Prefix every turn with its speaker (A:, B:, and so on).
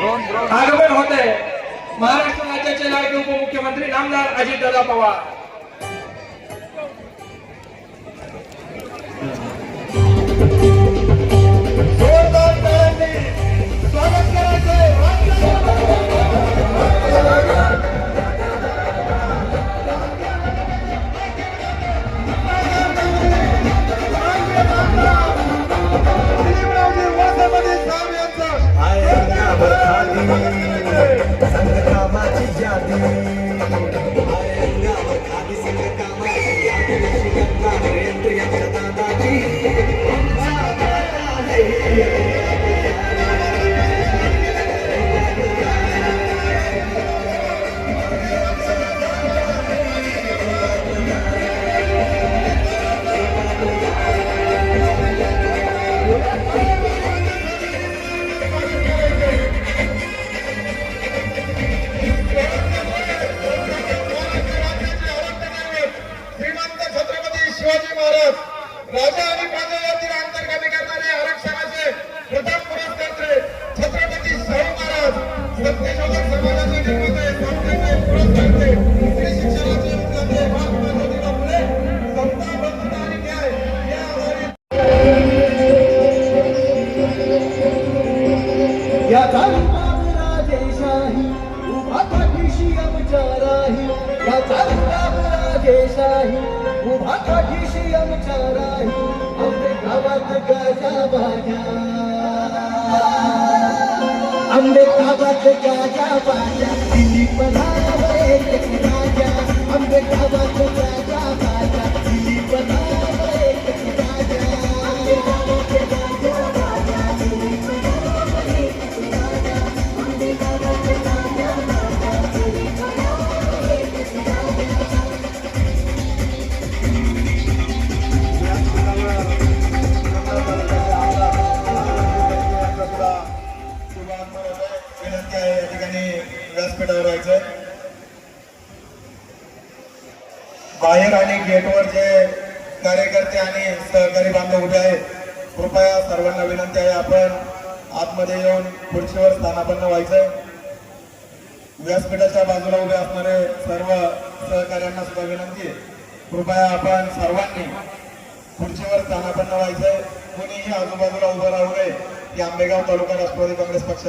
A: आगमन होते. महाराष्ट्र राज्याचे लाडके उपमुख्यमंत्री नामदार अजितदादा पवार. शिवाजी महाराज राजा आणि प्रजा यातील अंतर कमी करणारे आरक्षणाचे प्रथम पुरस्कर्ते छत्रपती शाहू महाराज. सत्यशोधक समाजाचे निर्माते संस्थेचे पुरस्कर्ते शिक्षणाचे महात्मा ज्योतिबा फुले समता बंधुता आणि न्याय. या आधारित
B: या राजेशाही उभा पाठीशी आमच्या राही या राजेशाही उभा पाठीशी आमच्या राही आमच्या गावात गाजा बाजा आमच्या गावात गाजा बाजा दिली रावळे
C: विनंती या ठिकाणी व्यासपीठावर व्हायचं बाहेर आणि गेटवर जे कार्यकर्ते आणि सहकारी बांधव उभे आहेत कृपया सर्वांना विनंती आहे आपण आतमध्ये येऊन खुर्चीवर स्थानापन्न व्हायचंय व्यासपीठाच्या बाजूला उभे असणारे सर्व सहकार्यांना सुद्धा विनंती आहे. कृपया आपण सर्वांनी खुर्चीवर स्थानापन्न व्हायचंय कोणीही आजूबाजूला उभं राहू नये. की आंबेगाव तालुका राष्ट्रवादी काँग्रेस पक्षात